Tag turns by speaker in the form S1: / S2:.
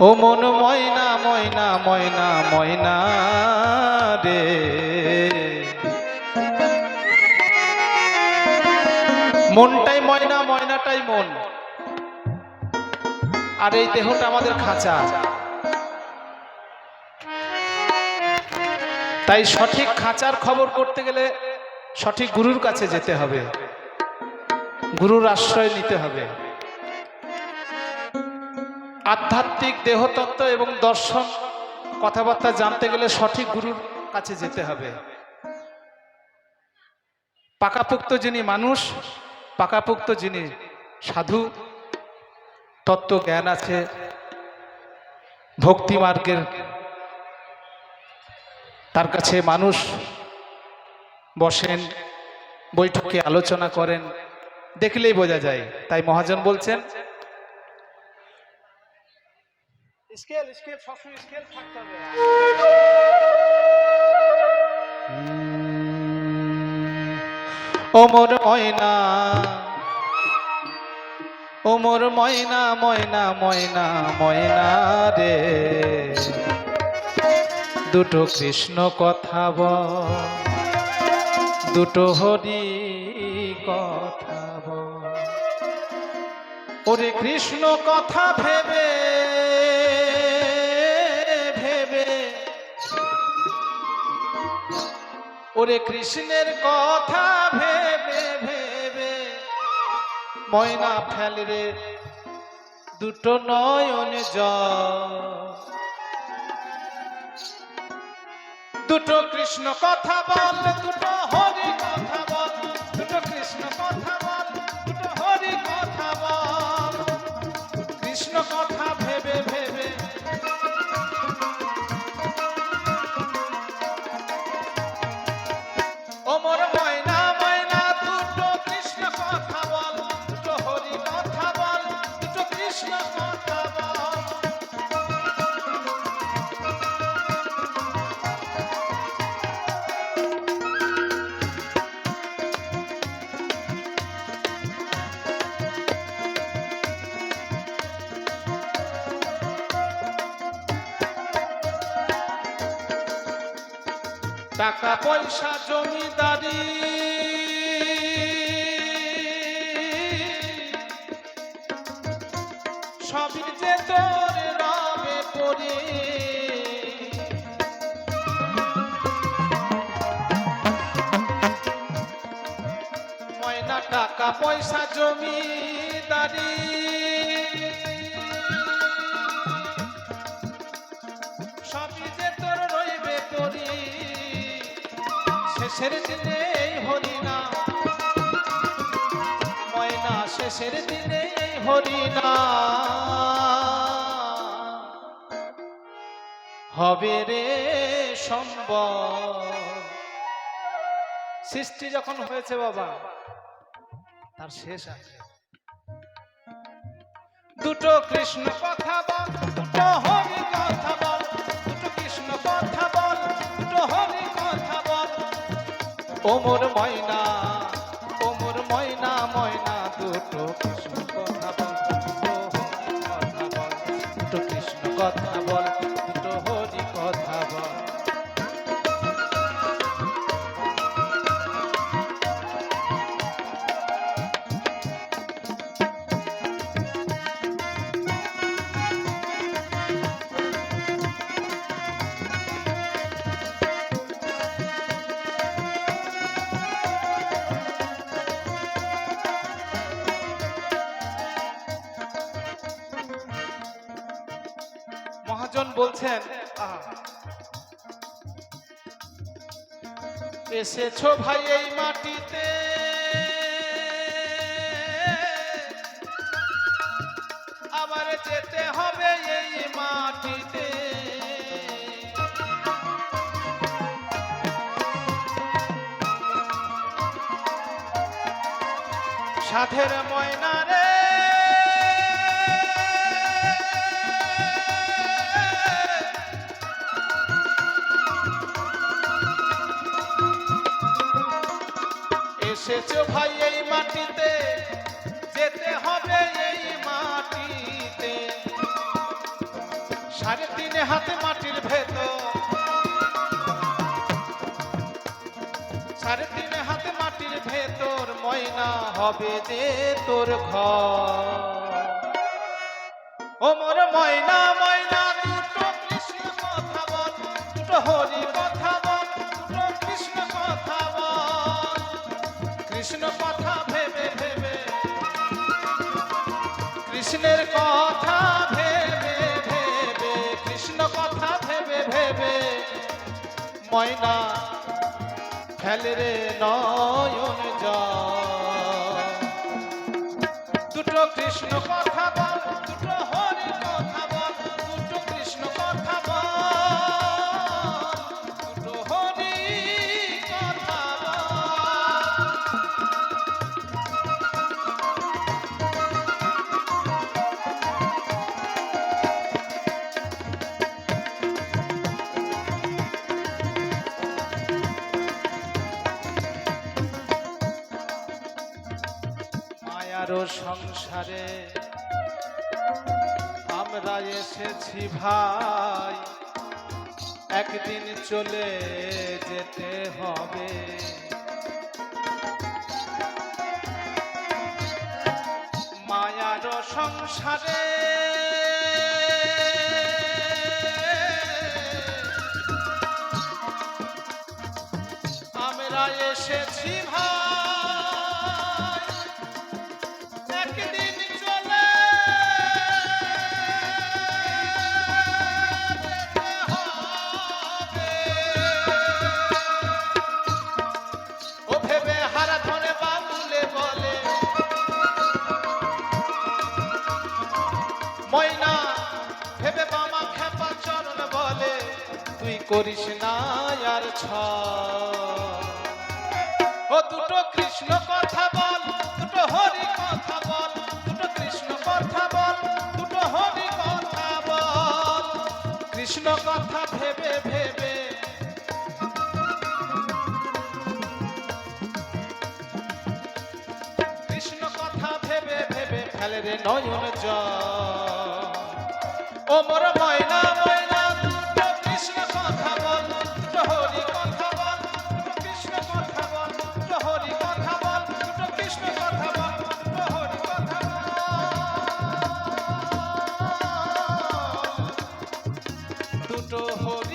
S1: ও মন ময়না ময়না ময়না ময়না রে। মনটাই ময়না, ময়নাটাই মন। আর এই দেহটা আমাদের খাঁচা। তাই সঠিক খাঁচার খবর করতে গেলে সঠিক গুরুর কাছে যেতে হবে। গুরুর আশ্রয় নিতে হবে। আধ্যাত্মিক দেহতত্ত্ব এবং দর্শন কথাবার্তা জানতে গেলে সঠিক গুরুর কাছে যেতে হবে। পাকাপোক্ত যিনি মানুষ, পাকাপোক্ত যিনি সাধু, তত্ত্ব জ্ঞান আছে। ভক্তি মার্গের তার কাছে মানুষ বসেন, বৈঠকে আলোচনা করেন, দেখলেই বোঝা যায়। তাই মহাজন বলছেন স্কেল স্কেল, সবসময় স্কেল থাকতে হবে। ওমর ময়না ওমর ময়না ময়না ময়না ময়না রে। দুটো কৃষ্ণ কথা বল, দুটো হরি কথা বল। ওরে কৃষ্ণ কথা ভেবে ওরে কৃষ্ণের কথা ভেবে ভেবে। ময়না ফেল রে, দুটো নয়ন দুটো কৃষ্ণ কথা বল, দুটো টাকা পয়সা জমিদারি। সবই যে তোর রবে পড়ে। ময়না টাকা পয়সা জমিদারি। শেষের দিনে হরিনা ময়না শেষের দিনে হরিনা হবে রে সম্ভব সৃষ্টি যখন হয়েছে বাবা, তার শেষ আছে। দুটো কৃষ্ণ কথা বল, দুটো হরি কথা বল, দুটো কৃষ্ণ কথা বল, দুটো হরি ওমর ময়না ওমর ময়না ময়না দুটো কৃষ্ণ মহাজন বলছেন এসেছ ভাই এই মাটিতে। আবার যেতে হবে এই মাটিতে। সাধের ময়না রে সাড়ে তিন হাতে মাটির ভেতর। ময়না হবে যে তোর ঘর। ও ময়না ময়না, দুটো কৃষ্ণ কথা বল, দুটো হরি কৃষ্ণের কথা ভেবে ভেবে, কৃষ্ণ কথা ভেবে ভেবে, ময়না ফেলে রে নয়ন দুটো কৃষ্ণ কথা বল, দুটো সংসারে আমরা এসেছি ভাই একদিন চলে যেতে হবে। মায়ার সংসারে ময়না, ভেবে বামা খেপা চরণ বলে, তুই করিস না আর ছ ও দুটো কৃষ্ণ কথা বল, দুটো হরি কথা বল, দুটো কৃষ্ণ কথা বল, দুটো হরি কথা বল। কৃষ্ণ কথা ভেবে ভেবে। কৃষ্ণ কথা ভেবে ভেবে ফেলে রে নয়ন জল। ওমর ময়না ময়না কৃষ্ণ কথা বল প্রহরী কথা বল কৃষ্ণ কথা বল প্রহরী কথা বল কৃষ্ণ কথা বল প্রহরী কথা বল। দুটো হরি